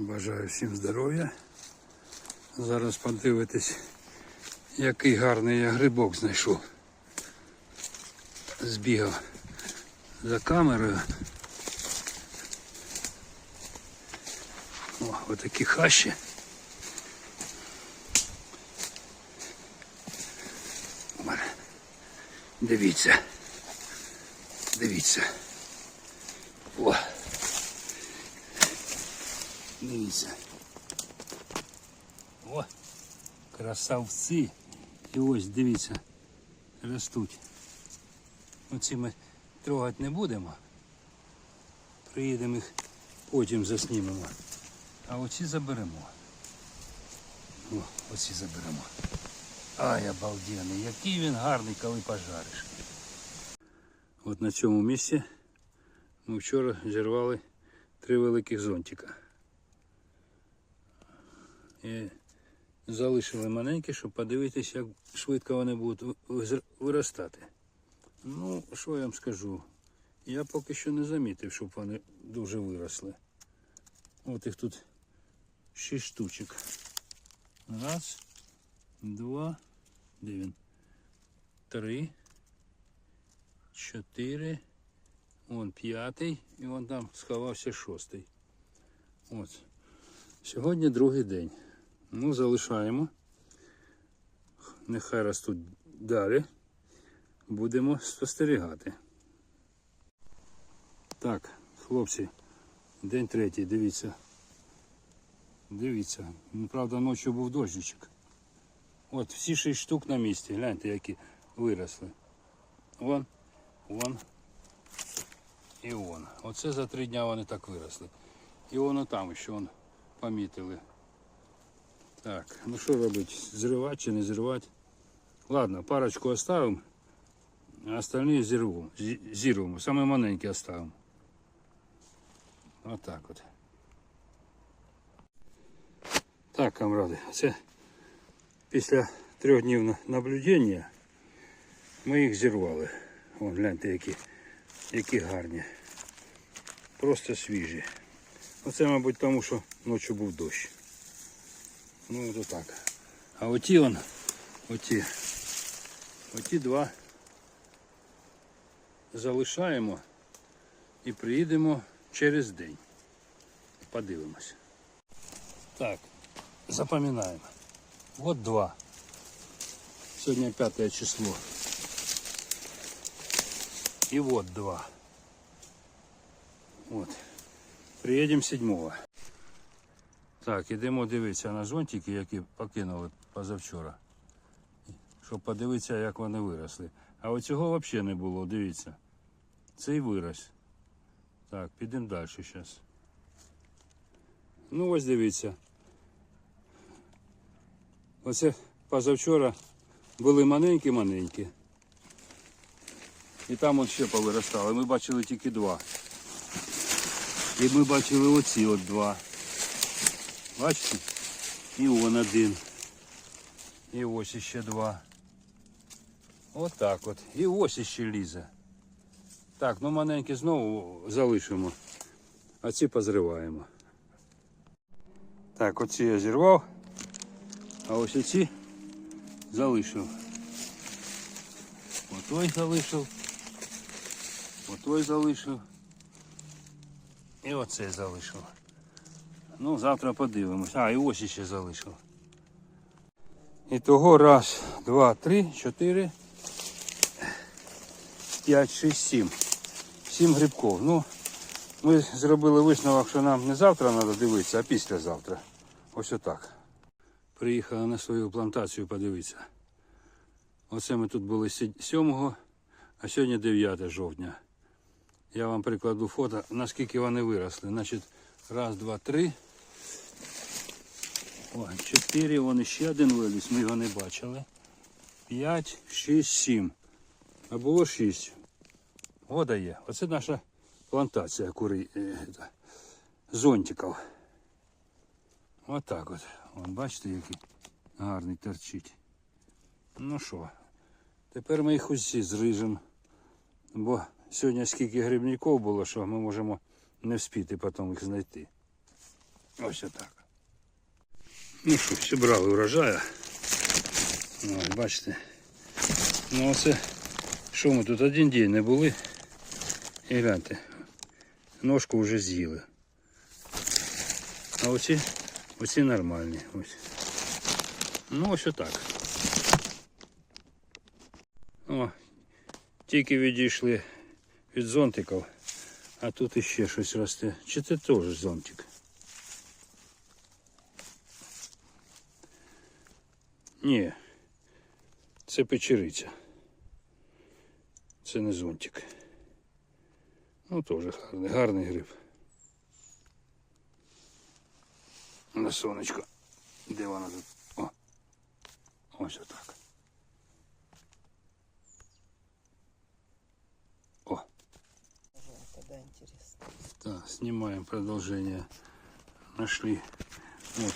Бажаю всім здоров'я. Зараз подивитись, який гарний я грибок знайшов. Збігав за камерою. О, отакі хащі. Дивіться. Дивіться. О. Дивіться. О, красавці. І ось дивіться, ростуть. Оці ми трогати не будемо. Приїдемо їх потім заснімемо. А оці заберемо. О, оці заберемо. Ай, обалденний, який він гарний, коли пожариш. От на цьому місці ми вчора зірвали три великих зонтика. І залишили маленькі, щоб подивитися, як швидко вони будуть виростати. Ну, що я вам скажу? Я поки що не замітив, щоб вони дуже виросли. От їх тут шість штучок. Раз, два, де він? Три, чотири, вон п'ятий і вон там сховався шостий. От. Сьогодні другий день. Ну, залишаємо. Нехай ростуть далі. Будемо спостерігати. Так, хлопці, день третій, дивіться. Дивіться. Ну, правда, ночі був дощичок. От всі шість штук на місці. Гляньте, які виросли. Вон, вон і вон. Оце за три дня вони так виросли. І воно там ще вон помітили. Так, ну що робити? Зривати чи не зривати? Ладно, парочку оставимо, а остальные зірвемо. Зірвемо. Саме маленькі оставимо. Отак от. Так, камради, це після трьох днів на- наблюдення ми їх зірвали. Вон, гляньте, які, які гарні. Просто свіжі. Оце, мабуть, тому що ночі був дощ. Ну, от так. А оті он, оті, оті два залишаємо і приїдемо через день. Подивимось. Так, запам'ятаємо. От два. Сьогодні п'яте число. І от два. От. Приїдемо седьмого. Так, ідемо дивитися на зонтики, які покинули позавчора. Щоб подивитися, як вони виросли. А оцього взагалі не було, дивіться. Цей вирос. Так, підемо далі зараз. Ну ось дивіться. Оце позавчора були маленькі-маленькі. І там ще повиростали. Ми бачили тільки два. І ми бачили оці от два. Бачите? І он один. І ось іще два. От так от. І ось іще лізе. Так, ну маленькі знову залишимо. А ці позриваємо. Так, оці я зірвав. А ось оці залишив. Отой залишив. Отой залишив. І оцей залишив. Ну, завтра подивимось. А, і ось ще залишив. І того раз, два, три, чотири, п'ять, шість, сім. Сім грибков. Ну, ми зробили висновок, що нам не завтра треба дивитися, а післязавтра. Ось отак. Приїхали на свою плантацію подивитися. Оце ми тут були 7, а сьогодні 9 жовтня. Я вам прикладу фото, наскільки вони виросли. Значить, раз, два, три. О, чотири, вон ще один виліз, ми його не бачили. П'ять, шість, сім. А було шість. Вода є. Оце наша плантація кури е, зонтиків. Отак от. Вон, бачите, який гарний торчить. Ну що, тепер ми їх усі зріжемо. Бо сьогодні скільки грибників було, що ми можемо не вспіти потім їх знайти. Ось отак. Ну що, зібрали урожая. Ось, бачите. Ну оце, що ми тут один день не були. І гляньте, ножку вже з'їли. А оці, оці нормальні. Ось. Ну ось отак. О, тільки відійшли від зонтиків, а тут іще щось росте. Чи це теж зонтик? Ні, це печериця. Це не зонтик. Ну, теж гарний, гарний гриб. На сонечко. Де вона тут? О. Ось отак. О. Так, снимаем продолжение. Нашли. Вот.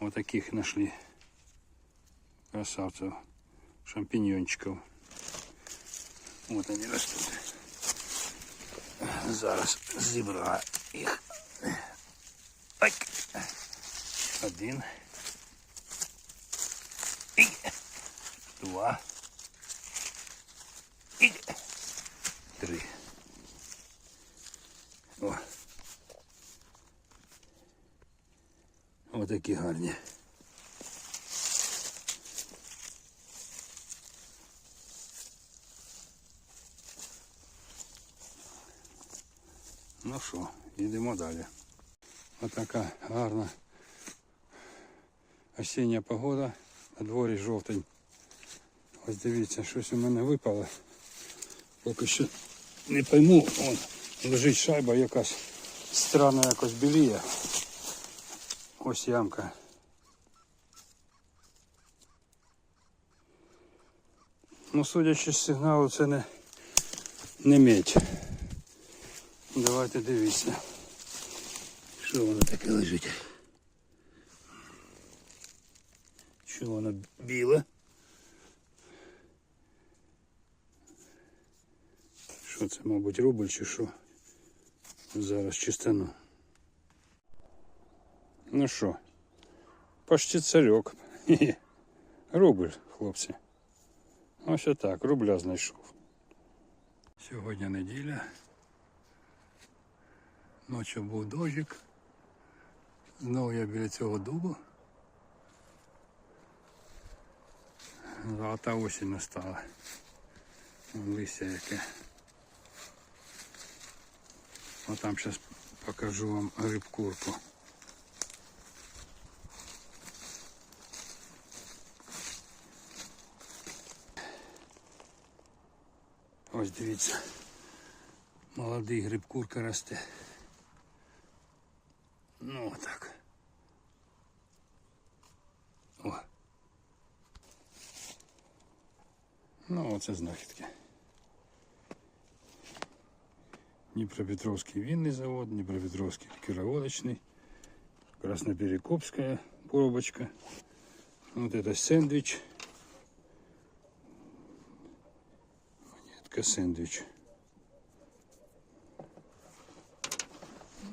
Вот таких нашли Красавцев. Шампиньончиков. Вот они растут. Зараз зібраю їх. Так. Один. І. Два. І. Три. О. Отакі гарні. Що, йдемо далі. Отака гарна осіння погода. На дворі жовтень. Ось дивіться, щось у мене випало. Поки що не пойму. Вон лежить шайба якась странно якось біліє. Ось ямка. Ну, судячи з сигналу, це не, не медь. Давайте дивіться. Що воно таке лежить? Що воно біле? Що це, мабуть, рубль чи що? Зараз чистану. Ну що, почти царьок. Хе-хе. Рубль, хлопці. Ось отак, рубля знайшов. Сьогодні неділя. Ночі був дощик. Знову я біля цього дубу. Золота осінь настала. Листя яке. А там зараз покажу вам рибкурку. Ось дивіться. Молодий грибкурка росте. Ну, оце знахідки. Дніпропетровський винний завод, Дніпропетровський ликероводочный, Красноперекопская пробочка. Вот это сэндвич. Монетка сэндвич.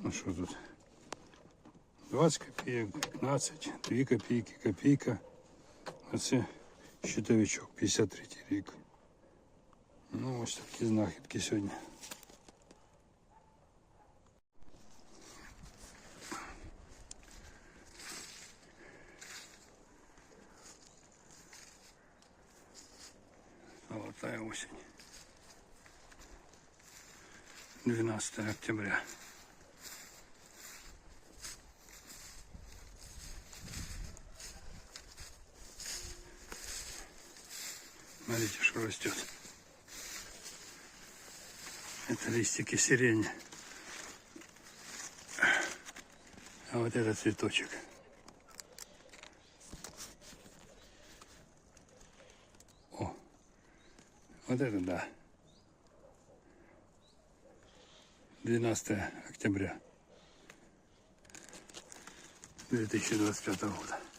Ну что тут? 20 копеек, 15, 2 копейки, копейка. А це щитовичок, 53 рік. Ну, ось такі знахідки сьогодні. Золотая осень. 12 октября. Смотрите, что растет. Это листики сирени. А вот это цветочек. О, вот это да. 12 октября 2025 года.